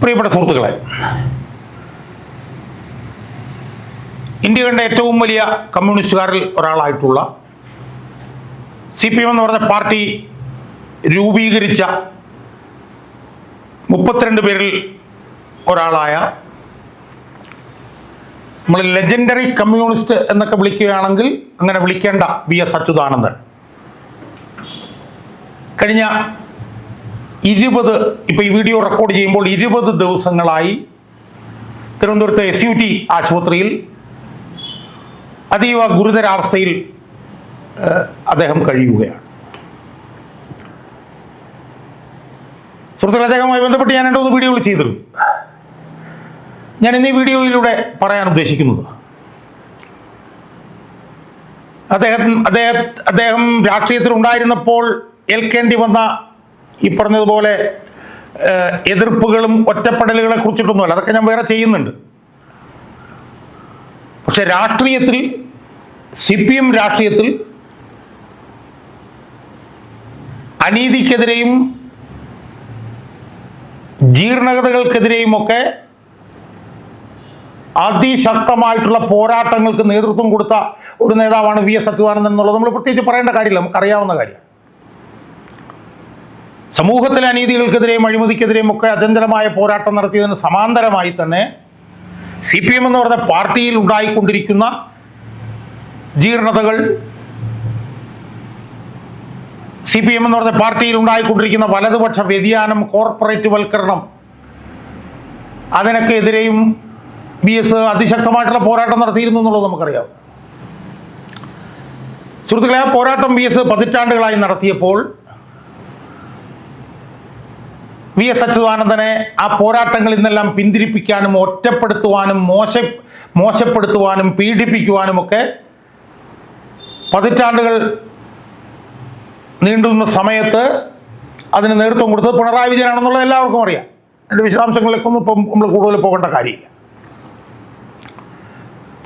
പ്രിയപ്പെട്ട സുഹൃത്തുക്കളെ ഇന്ത്യ കണ്ട ഏറ്റവും വലിയ കമ്മ്യൂണിസ്റ്റുകാരിൽ ഒരാളായിട്ടുള്ള സി പി എം എന്ന് പറഞ്ഞ പാർട്ടി രൂപീകരിച്ച മുപ്പത്തിരണ്ട് പേരിൽ ഒരാളായ നമ്മൾ ലെജൻഡറി കമ്മ്യൂണിസ്റ്റ് എന്നൊക്കെ വിളിക്കുകയാണെങ്കിൽ അങ്ങനെ വിളിക്കേണ്ട വി എസ് അച്യുതാനന്ദൻ. കഴിഞ്ഞ ഇരുപത് ഇപ്പോൾ ഈ വീഡിയോ റെക്കോർഡ് ചെയ്യുമ്പോൾ ഇരുപത് ദിവസങ്ങളായി തിരുവനന്തപുരത്തെ എസ് യു ടി ആശുപത്രിയിൽ അതീവ ഗുരുതരാവസ്ഥയിൽ അദ്ദേഹം കഴിയുകയാണ്. സുഹൃത്തുക്കളെ അദ്ദേഹവുമായി ബന്ധപ്പെട്ട് ഞാൻ രണ്ടു മൂന്ന് വീഡിയോകൾ ചെയ്തിരുന്നു. ഞാൻ ഇന്ന് ഈ വീഡിയോയിലൂടെ പറയാൻ ഉദ്ദേശിക്കുന്നത് അദ്ദേഹം അദ്ദേഹം അദ്ദേഹം രാഷ്ട്രീയത്തിൽ ഉണ്ടായിരുന്നപ്പോൾ ഏൽക്കേണ്ടി വന്ന ഈ പറഞ്ഞതുപോലെ എതിർപ്പുകളും ഒറ്റപ്പെടലുകളെ കുറിച്ചിട്ടൊന്നുമല്ല. അതൊക്കെ ഞാൻ വേറെ ചെയ്യുന്നുണ്ട്. പക്ഷെ രാഷ്ട്രീയത്തിൽ സി പി എം രാഷ്ട്രീയത്തിൽ അനീതിക്കെതിരെയും ജീർണകതകൾക്കെതിരെയും ഒക്കെ അതിശക്തമായിട്ടുള്ള പോരാട്ടങ്ങൾക്ക് നേതൃത്വം കൊടുത്ത ഒരു നേതാവാണ് വി എസ് സത്യവാനന്ദൻ എന്നുള്ളത്. നമ്മൾ പ്രത്യേകിച്ച് പറയേണ്ട കാര്യമില്ല. നമുക്കറിയാവുന്ന കാര്യമാണ് സമൂഹത്തിലെ അനീതികൾക്കെതിരെയും അഴിമതിക്കെതിരെയും ഒക്കെ അചഞ്ചലമായ പോരാട്ടം നടത്തിയതിന് സമാന്തരമായി തന്നെ സി പി എം എന്ന് പറഞ്ഞ പാർട്ടിയിൽ ഉണ്ടായിക്കൊണ്ടിരിക്കുന്ന ജീർണതകൾ സി പി എം എന്ന് പറഞ്ഞ പാർട്ടിയിൽ ഉണ്ടായിക്കൊണ്ടിരിക്കുന്ന വലതുപക്ഷ വ്യതിയാനം കോർപ്പറേറ്റ് വൽക്കരണം അതിനൊക്കെ എതിരെയും ബി എസ് അതിശക്തമായിട്ടുള്ള പോരാട്ടം നടത്തിയിരുന്നു എന്നുള്ളത് നമുക്കറിയാം. സുഹൃത്തുക്കളെ ആ പോരാട്ടം ബി എസ് പതിറ്റാണ്ടുകളായി നടത്തിയപ്പോൾ വി എസ് അച്യുതാനന്ദനെ ആ പോരാട്ടങ്ങളിൽ നിന്നെല്ലാം പിന്തിരിപ്പിക്കാനും ഒറ്റപ്പെടുത്തുവാനും മോശ മോശപ്പെടുത്തുവാനും പീഡിപ്പിക്കുവാനും ഒക്കെ പതിറ്റാണ്ടുകൾ നീണ്ടുന്ന സമയത്ത് അതിന് നേതൃത്വം കൊടുത്തത് പിണറായി വിജയനാണെന്നുള്ളത് എല്ലാവർക്കും അറിയാം. അതിന്റെ വിശദാംശങ്ങളിലേക്കൊന്നും ഇപ്പം നമ്മൾ കൂടുതൽ പോകേണ്ട കാര്യമില്ല.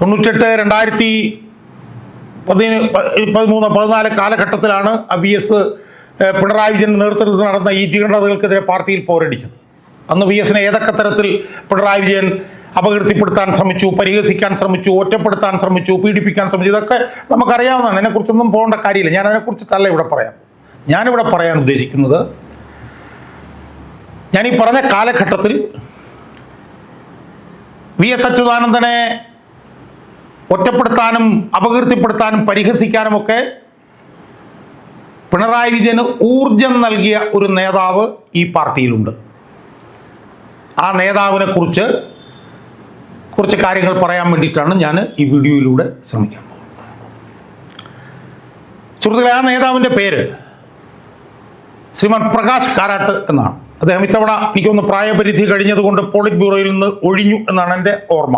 തൊണ്ണൂറ്റെട്ട് രണ്ടായിരത്തി പതിന് പതിമൂന്ന് പതിനാല് കാലഘട്ടത്തിലാണ് ബി എസ് പിണറായി വിജയന്റെ നേതൃത്വത്തിൽ നടന്ന ഈ ജീർണതകൾക്കെതിരെ പാർട്ടിയിൽ പോരടിച്ചത്. അന്ന് വി എസിനെ ഏതൊക്കെ തരത്തിൽ പിണറായി വിജയൻ അപകീർത്തിപ്പെടുത്താൻ ശ്രമിച്ചു പരിഹസിക്കാൻ ശ്രമിച്ചു ഒറ്റപ്പെടുത്താൻ ശ്രമിച്ചു പീഡിപ്പിക്കാൻ ശ്രമിച്ചു ഇതൊക്കെ നമുക്കറിയാവുന്നതാണ്. അതിനെക്കുറിച്ചൊന്നും പോകേണ്ട കാര്യമില്ല. ഞാൻ അതിനെക്കുറിച്ചിട്ടല്ല ഇവിടെ പറയാം. ഞാനിവിടെ പറയാൻ ഉദ്ദേശിക്കുന്നത് ഞാൻ ഈ പറഞ്ഞ കാലഘട്ടത്തിൽ വി എസ് അച്യുതാനന്ദനെ ഒറ്റപ്പെടുത്താനും അപകീർത്തിപ്പെടുത്താനും പരിഹസിക്കാനും ഒക്കെ പിണറായി വിജയന് ഊർജം നൽകിയ ഒരു നേതാവ് ഈ പാർട്ടിയിലുണ്ട്. ആ നേതാവിനെ കുറിച്ച് കുറച്ച് കാര്യങ്ങൾ പറയാൻ വേണ്ടിയിട്ടാണ് ഞാൻ ഈ വീഡിയോയിലൂടെ ശ്രമിക്കാൻ പോകുന്നത്. സുഹൃത്തുക്കളെ ആ നേതാവിന്റെ പേര് ശ്രീമാൻ പ്രകാശ് കാരാട്ട് എന്നാണ്. അദ്ദേഹം ഇത്തവണ എനിക്കൊന്ന് പ്രായപരിധി കഴിഞ്ഞതുകൊണ്ട് പോളിറ്റ് ബ്യൂറോയിൽ നിന്ന് ഒഴിഞ്ഞു എന്നാണ് എന്റെ ഓർമ്മ.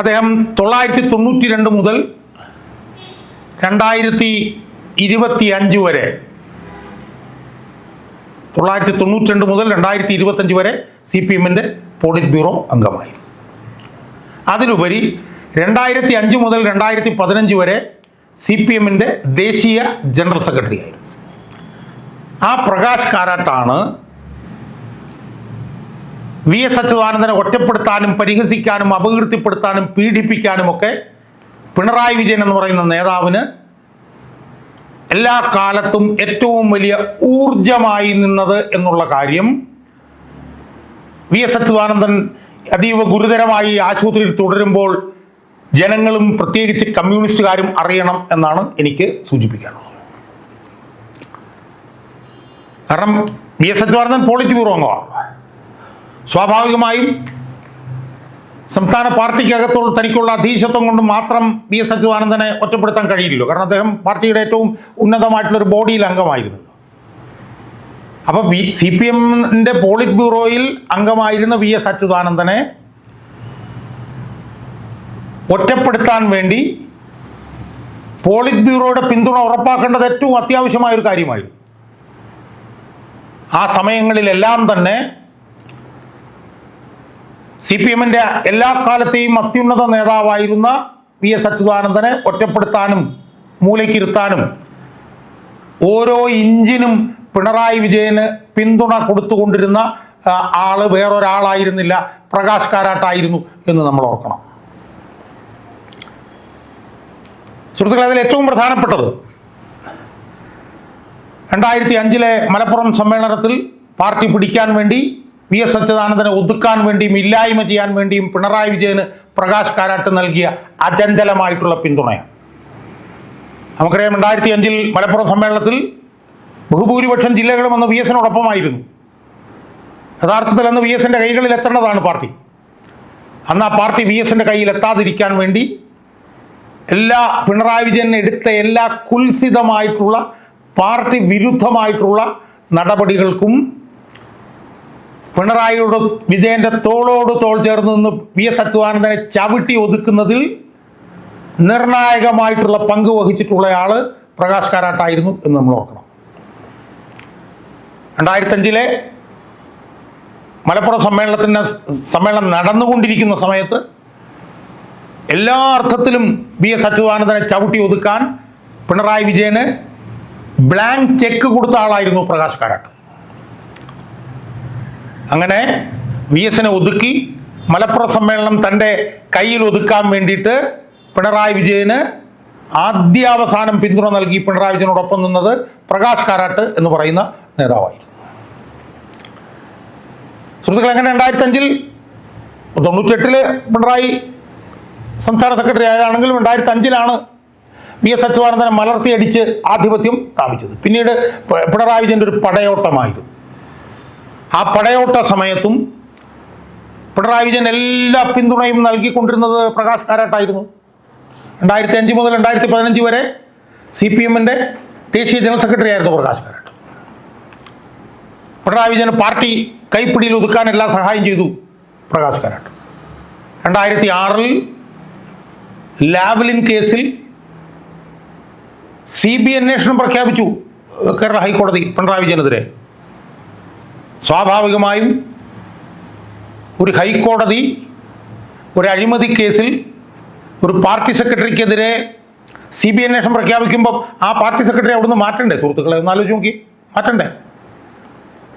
അദ്ദേഹം തൊള്ളായിരത്തി തൊണ്ണൂറ്റി രണ്ട് മുതൽ രണ്ടായിരത്തി ഇരുപത്തി അഞ്ച് വരെ. തൊള്ളായിരത്തി തൊണ്ണൂറ്റി രണ്ട് മുതൽ രണ്ടായിരത്തി ഇരുപത്തഞ്ച് വരെ സി പി എമ്മിന്റെ പോളിറ്റ് ബ്യൂറോ അംഗമായി. അതിലുപരി രണ്ടായിരത്തി അഞ്ച് മുതൽ രണ്ടായിരത്തി പതിനഞ്ച് വരെ സി പി എമ്മിന്റെ ദേശീയ ജനറൽ സെക്രട്ടറി ആയിരുന്നു. ആ പ്രകാശ് കാരാട്ടാണ് വി എസ് അച്യുതാനന്ദനെ ഒറ്റപ്പെടുത്താനും പരിഹസിക്കാനും അപകീർത്തിപ്പെടുത്താനും പീഡിപ്പിക്കാനും ഒക്കെ പിണറായി വിജയൻ എന്ന് പറയുന്ന നേതാവിന് എല്ലാ കാലത്തും ഏറ്റവും വലിയ ഊർജമായി നിന്നത് എന്നുള്ള കാര്യം വി എസ് അച്യുതാനന്ദൻ അതീവ ഗുരുതരമായി ആശുപത്രിയിൽ തുടരുമ്പോൾ ജനങ്ങളും പ്രത്യേകിച്ച് കമ്മ്യൂണിസ്റ്റുകാരും അറിയണം എന്നാണ് എനിക്ക് സൂചിപ്പിക്കാനുള്ളത്. കാരണം V S Achuthanandan polit bureau അംഗമാണ് സ്വാഭാവികമായും സംസ്ഥാന പാർട്ടിക്കകത്തുള്ള തനിക്കുള്ള അധീശത്വം കൊണ്ട് മാത്രം വി എസ് അച്യുതാനന്ദനെ ഒറ്റപ്പെടുത്താൻ കഴിയില്ലല്ലോ. കാരണം അദ്ദേഹം പാർട്ടിയുടെ ഏറ്റവും ഉന്നതമായിട്ടുള്ള ഒരു ബോഡിയിൽ അംഗമായിരുന്നു. അപ്പോൾ ബി സി പി എമ്മിന്റെ പോളിറ്റ് ബ്യൂറോയിൽ അംഗമായിരുന്ന വി എസ് അച്യുതാനന്ദനെ ഒറ്റപ്പെടുത്താൻ വേണ്ടി പോളിറ്റ് ബ്യൂറോയുടെ പിന്തുണ ഉറപ്പാക്കേണ്ടത് ഏറ്റവും അത്യാവശ്യമായ ഒരു കാര്യമായിരുന്നു. ആ സമയങ്ങളിലെല്ലാം തന്നെ സി പി എമ്മിന്റെ എല്ലാ കാലത്തെയും അത്യുന്നത നേതാവായിരുന്ന വി എസ് അച്യുതാനന്ദനെ ഒറ്റപ്പെടുത്താനും മൂലയ്ക്കിരുത്താനും ഓരോ ഇഞ്ചിനും പിണറായി വിജയന് പിന്തുണ കൊടുത്തുകൊണ്ടിരുന്ന ആൾ വേറൊരാളായിരുന്നില്ല. പ്രകാശ് കാരാട്ടായിരുന്നു എന്ന് നമ്മൾ ഓർക്കണം. സുഹൃത്തുക്കളെ അതിൽ ഏറ്റവും പ്രധാനപ്പെട്ടത് രണ്ടായിരത്തി അഞ്ചിലെ മലപ്പുറം സമ്മേളനത്തിൽ പാർട്ടി പിടിക്കാൻ വേണ്ടി വി എസ് അച്യുതാനന്ദനെ ഒതുക്കാൻ വേണ്ടിയും ഇല്ലായ്മ ചെയ്യാൻ വേണ്ടിയും പിണറായി വിജയന് പ്രകാശ് കാരാട്ട് നൽകിയ അചഞ്ചലമായിട്ടുള്ള പിന്തുണയാണ്. നമുക്കറിയാം രണ്ടായിരത്തി അഞ്ചിൽ മലപ്പുറം സമ്മേളനത്തിൽ ബഹുഭൂരിപക്ഷം ജില്ലകളും അന്ന് വി എസിനോടൊപ്പമായിരുന്നു. യഥാർത്ഥത്തിൽ അന്ന് വി എസിന്റെ കൈകളിൽ എത്തേണ്ടതാണ് പാർട്ടി. അന്ന് ആ പാർട്ടി വി എസിന്റെ കയ്യിൽ എത്താതിരിക്കാൻ വേണ്ടി എല്ലാ പിണറായി വിജയനെ എടുത്ത എല്ലാ കുൽസിതമായിട്ടുള്ള പാർട്ടി വിരുദ്ധമായിട്ടുള്ള നടപടികൾക്കും പിണറായിയുടെ വിജയന്റെ തോളോട് തോൾ ചേർന്ന് നിന്ന് വി എസ് അച്യുതാനന്ദനെ ചവിട്ടി ഒതുക്കുന്നതിൽ നിർണായകമായിട്ടുള്ള പങ്ക് വഹിച്ചിട്ടുള്ള ആൾ പ്രകാശ് കാരാട്ടായിരുന്നു എന്ന് നമ്മൾ ഓർക്കണം. രണ്ടായിരത്തഞ്ചിലെ മലപ്പുറം സമ്മേളനത്തിന് സമ്മേളനം നടന്നുകൊണ്ടിരിക്കുന്ന സമയത്ത് എല്ലാ അർത്ഥത്തിലും വി എസ് അച്യുതാനന്ദനെ ചവിട്ടി ഒതുക്കാൻ പിണറായി വിജയന് ബ്ലാങ്ക് ചെക്ക് കൊടുത്ത ആളായിരുന്നു പ്രകാശ് കാരാട്ട്. അങ്ങനെ വി എസിനെ ഒതുക്കി മലപ്പുറം സമ്മേളനം തന്റെ കയ്യിൽ ഒതുക്കാൻ വേണ്ടിയിട്ട് പിണറായി വിജയന് ആദ്യാവസാനം പിന്തുണ നൽകി പിണറായി വിജയനോടൊപ്പം നിന്നത് പ്രകാശ് കാരാട്ട് എന്ന് പറയുന്ന നേതാവായിരുന്നു. സുഹൃത്തുക്കൾ അങ്ങനെ രണ്ടായിരത്തി അഞ്ചിൽ തൊണ്ണൂറ്റെട്ടിൽ പിണറായി സംസ്ഥാന സെക്രട്ടറി ആയതാണെങ്കിലും രണ്ടായിരത്തി അഞ്ചിലാണ് വി എസ് അച്യുതാനന്ദനെ മലർത്തിയടിച്ച് ആധിപത്യം സ്ഥാപിച്ചത്. പിന്നീട് പിണറായി വിജയന്റെ ഒരു പടയോട്ടമായിരുന്നു. ആ പടയോട്ട സമയത്തും പിണറായി വിജയൻ എല്ലാ പിന്തുണയും നൽകിക്കൊണ്ടിരുന്നത് പ്രകാശ് കാരാട്ടായിരുന്നു. രണ്ടായിരത്തി അഞ്ച് മുതൽ രണ്ടായിരത്തി പതിനഞ്ച് വരെ സി പി എമ്മിന്റെ ദേശീയ ജനറൽ സെക്രട്ടറി ആയിരുന്നു പ്രകാശ് കാരാട്ട്. പിണറായി വിജയൻ പാർട്ടി കൈപ്പിടിയിൽ ഒതുക്കാൻ എല്ലാ സഹായം ചെയ്തു പ്രകാശ് കാരാട്ട്. രണ്ടായിരത്തി ആറിൽ ലാവ്ലിൻ കേസിൽ സി ബി അന്വേഷണം പ്രഖ്യാപിച്ചു കേരള ഹൈക്കോടതി പിണറായി വിജയനെതിരെ. സ്വാഭാവികമായും ഒരു ഹൈക്കോടതി ഒരു അഴിമതി കേസിൽ ഒരു പാർട്ടി സെക്രട്ടറിക്കെതിരെ സി ബി അന്വേഷണം പ്രഖ്യാപിക്കുമ്പോൾ ആ പാർട്ടി സെക്രട്ടറി അവിടുന്ന് മാറ്റണ്ടേ? സുഹൃത്തുക്കളെ ഒന്ന് ആലോചിച്ച് നോക്കി. മാറ്റണ്ടേ?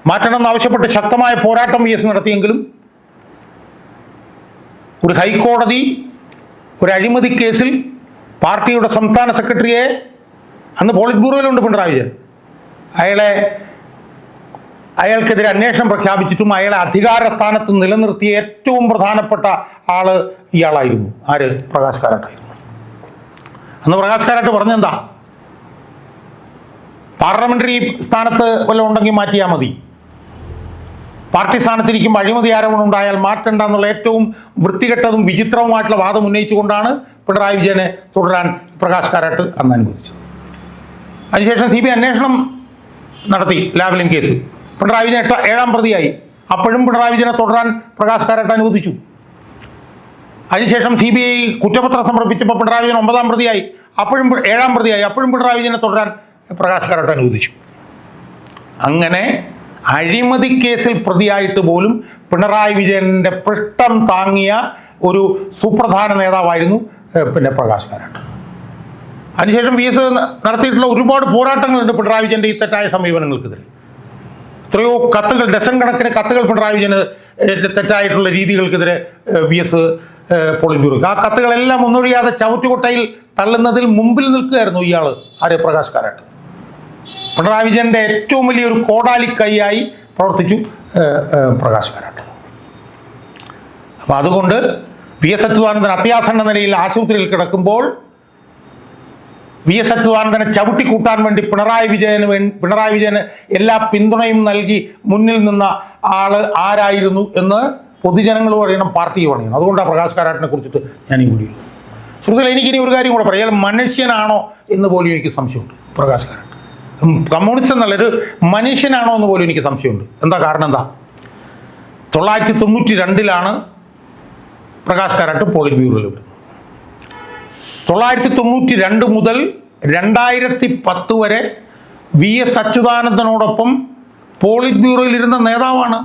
മാറ്റണം എന്നാവശ്യപ്പെട്ട് ശക്തമായ പോരാട്ടം വി എസ് നടത്തിയെങ്കിലും ഒരു ഹൈക്കോടതി ഒരു അഴിമതി കേസിൽ പാർട്ടിയുടെ സംസ്ഥാന സെക്രട്ടറിയെ അന്ന് പോളിറ്റ് ബ്യൂറോയിലുണ്ട് പിണറായി വിജയൻ. അയാളെ അയാൾക്കെതിരെ അന്വേഷണം പ്രഖ്യാപിച്ചിട്ടും അയാളെ അധികാര സ്ഥാനത്ത് നിലനിർത്തിയ ഏറ്റവും പ്രധാനപ്പെട്ട ആൾ ഇയാളായിരുന്നു. ആര്? പ്രകാശ് കാരാട്ടായിരുന്നു അന്ന് പ്രകാശ് കാരാട്ട് പറഞ്ഞെന്താ പാർലമെന്ററി സ്ഥാനത്ത് വല്ലതും ഉണ്ടെങ്കിൽ മാറ്റിയാൽ മതി. പാർട്ടി സ്ഥാനത്തിരിക്കുമ്പോൾ അഴിമതി ആരോപണം ഉണ്ടായാൽ മാറ്റണ്ട എന്നുള്ള ഏറ്റവും വൃത്തികെട്ടതും വിചിത്രവുമായിട്ടുള്ള വാദം ഉന്നയിച്ചുകൊണ്ടാണ് പിണറായി വിജയനെ തുടരാൻ പ്രകാശ് കാരാട്ട് അന്ന് അനുവദിച്ചത്. അതിനുശേഷം സി ബി ഐ അന്വേഷണം നടത്തി ലാവലിൻ കേസ്. പിണറായി വിജയൻ എട്ട ഏഴാം പ്രതിയായി. അപ്പോഴും പിണറായി വിജയനെ തുടരാൻ പ്രകാശ് കാരാട്ട് അനുവദിച്ചു. അതിനുശേഷം സി ബി ഐ കുറ്റപത്രം സമർപ്പിച്ചപ്പോൾ പിണറായി വിജയൻ ഒമ്പതാം പ്രതിയായി. അപ്പോഴും ഏഴാം പ്രതിയായി. അപ്പോഴും പിണറായി വിജയനെ തുടരാൻ പ്രകാശ് കാരാട്ട് അനുവദിച്ചു. അങ്ങനെ അഴിമതി കേസിൽ പ്രതിയായിട്ട് പോലും പിണറായി വിജയന്റെ പൃഷ്ടം താങ്ങിയ ഒരു സുപ്രധാന നേതാവായിരുന്നു പിന്നെ പ്രകാശ് കാരാട്ട്. അതിനുശേഷം വി എസ് നടത്തിയിട്ടുള്ള ഒരുപാട് പോരാട്ടങ്ങളുണ്ട് പിണറായി വിജയന്റെ ഈ തെറ്റായ സമീപനങ്ങൾക്കെതിരെ. എത്രയോ കത്തുകൾ ഡസൻ കണക്കിന് കത്തുകൾ പിണറായി വിജയന് തെറ്റായിട്ടുള്ള രീതികൾക്കെതിരെ വി എസ് പൊളിഞ്ഞു ആ കത്തുകളെല്ലാം ഒന്നൊഴിയാതെ ചവിറ്റുകൊട്ടയിൽ തള്ളുന്നതിൽ മുമ്പിൽ നിൽക്കുകയായിരുന്നു ഇയാൾ ആര്യ കാരാട്ട്. പിണറായി വിജയന്റെ ഏറ്റവും വലിയൊരു കോടാലി കൈയായി പ്രവർത്തിച്ചു പ്രകാശ് കാരാട്ട്. അപ്പം അതുകൊണ്ട് വി എസ് അച്യുതാനന്ദൻ അത്യാസന്ന നിലയിൽ ആശുപത്രിയിൽ കിടക്കുമ്പോൾ വി എസ് അച്യുതാനന്ദനെ ചവിട്ടി കൂട്ടാൻ വേണ്ടി പിണറായി വിജയന് വേണ്ടി പിണറായി വിജയന് എല്ലാ പിന്തുണയും നൽകി മുന്നിൽ നിന്ന ആൾ ആരായിരുന്നു എന്ന് പൊതുജനങ്ങൾ പറയണം പാർട്ടി പറയണം അതുകൊണ്ടാണ് പ്രകാശ് കാരാട്ടിനെ കുറിച്ചിട്ട് ഞാൻ ഈ വീഡിയോ സുഹൃത്തുക്കളെ എനിക്കിനി ഒരു കാര്യം കൂടെ പറയാം. അയാൾ മനുഷ്യനാണോ എന്ന് പോലും എനിക്ക് സംശയമുണ്ട് പ്രകാശ് കാരാട്ട്. കമ്മ്യൂണിസ്റ്റ് എന്നല്ല ഒരു മനുഷ്യനാണോ എന്ന് പോലും എനിക്ക് സംശയമുണ്ട്. എന്താ കാരണം എന്താ? തൊള്ളായിരത്തി തൊണ്ണൂറ്റി രണ്ടിലാണ് പ്രകാശ് കാരാട്ട് പോളിറ്റ് ബ്യൂറോയിൽ വരുന്നത് തൊള്ളായിരത്തി തൊണ്ണൂറ്റി രണ്ട് മുതൽ രണ്ടായിരത്തി പത്ത് വരെ വി എസ് അച്യുതാനന്ദനോടൊപ്പം പോളിറ്റ് ബ്യൂറോയിൽ ഇരുന്ന നേതാവാണ്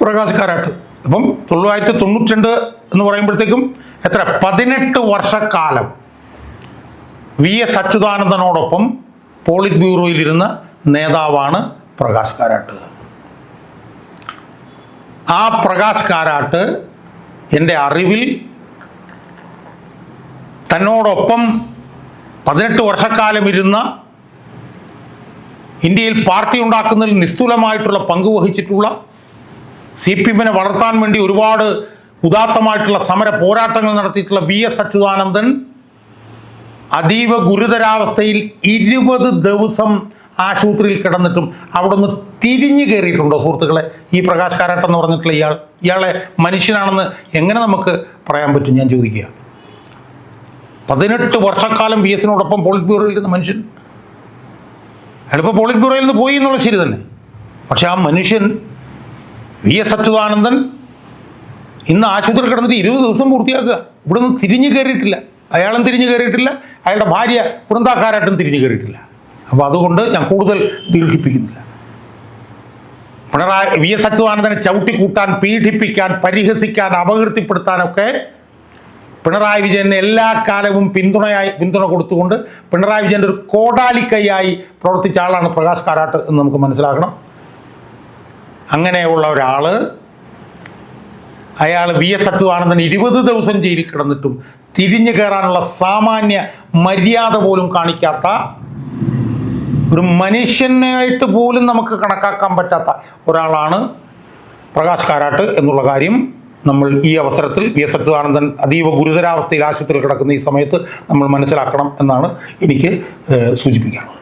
പ്രകാശ് കാരാട്ട് അപ്പം തൊള്ളായിരത്തി തൊണ്ണൂറ്റി രണ്ട് എന്ന് പറയുമ്പോഴത്തേക്കും എത്ര? പതിനെട്ട് വർഷക്കാലം വി എസ് അച്യുതാനന്ദനോടൊപ്പം പോളിറ്റ് ബ്യൂറോയിൽ ഇരുന്ന നേതാവാണ് പ്രകാശ് കാരാട്ട് ആ പ്രകാശ് കാരാട്ട് എന്റെ അറിവിൽ തന്നോടൊപ്പം പതിനെട്ട് വർഷക്കാലം ഇരുന്ന ഇന്ത്യയിൽ പാർട്ടി ഉണ്ടാക്കുന്നതിൽ നിസ്തുലമായിട്ടുള്ള പങ്ക് വഹിച്ചിട്ടുള്ള സി പി എമ്മിനെ വളർത്താൻ വേണ്ടി ഒരുപാട് ഉദാത്തമായിട്ടുള്ള സമര പോരാട്ടങ്ങൾ നടത്തിയിട്ടുള്ള വി എസ് അച്യുതാനന്ദൻ അതീവ ഗുരുതരാവസ്ഥയിൽ ഇരുപത് ദിവസം ആശുപത്രിയിൽ കിടന്നിട്ടും അവിടെ നിന്ന് തിരിഞ്ഞു കയറിയിട്ടുണ്ടോ സുഹൃത്തുക്കളെ? ഈ പ്രകാശ് കാരാട്ടെന്ന് പറഞ്ഞിട്ടുള്ള ഇയാൾ. ഇയാളെ മനുഷ്യനാണെന്ന് എങ്ങനെ നമുക്ക് പറയാൻ പറ്റും? ഞാൻ ചോദിക്കുക. പതിനെട്ട് വർഷക്കാലം ബി എസിനോടൊപ്പം പോളിറ്റ് ബ്യൂറോയിൽ ഇരുന്ന മനുഷ്യൻ. അയാളിപ്പോൾ പോളിറ്റ് ബ്യൂറോയിൽ നിന്ന് പോയി എന്നുള്ള ശരി തന്നെ. പക്ഷെ ആ മനുഷ്യൻ വി എസ് അച്യുതാനന്ദൻ ഇന്ന് ആശുപത്രിയിൽ കിടന്നിട്ട് ഇരുപത് ദിവസം പൂർത്തിയാക്കുക. ഇവിടെ നിന്ന് തിരിഞ്ഞു കയറിയിട്ടില്ല. അയാളും തിരിഞ്ഞു കയറിയിട്ടില്ല. അയാളുടെ ഭാര്യ വൃന്ദാക്കാരായിട്ടും തിരിഞ്ഞു കയറിയിട്ടില്ല. അപ്പോൾ അതുകൊണ്ട് ഞാൻ കൂടുതൽ ദീർഘിപ്പിക്കുന്നില്ല. പിണറായി വി എസ് അച്യുതാനന്ദനെ ചവിട്ടിക്കൂട്ടാൻ പീഡിപ്പിക്കാൻ പരിഹസിക്കാൻ അപകീർത്തിപ്പെടുത്താനൊക്കെ പിണറായി വിജയന് എല്ലാ കാലവും പിന്തുണയായി പിന്തുണ കൊടുത്തുകൊണ്ട് പിണറായി വിജയന്റെ ഒരു കോടാലിക്കൈയായി പ്രവർത്തിച്ച ആളാണ് പ്രകാശ് കാരാട്ട് എന്ന് നമുക്ക് മനസ്സിലാക്കണം. അങ്ങനെയുള്ള ഒരാൾ അയാൾ വി എസ് അച്യുതാനന്ദൻ ഇരുപത് ദിവസം ജയിലിൽ കിടന്നിട്ടും തിരിഞ്ഞു കയറാനുള്ള സാമാന്യ മര്യാദ പോലും കാണിക്കാത്ത ഒരു മനുഷ്യനായിട്ട് പോലും നമുക്ക് കണക്കാക്കാൻ പറ്റാത്ത ഒരാളാണ് പ്രകാശ് കാരാട്ട് എന്നുള്ള കാര്യം നമ്മൾ ഈ അവസരത്തിൽ വി എസ് അച്യുതാനന്ദൻ അതീവ ഗുരുതരാവസ്ഥയിൽ ആശുപത്രിയിൽ കിടക്കുന്ന ഈ സമയത്ത് നമ്മൾ മനസ്സിലാക്കണം എന്നാണ് എനിക്ക് സൂചിപ്പിക്കാനുള്ളത്.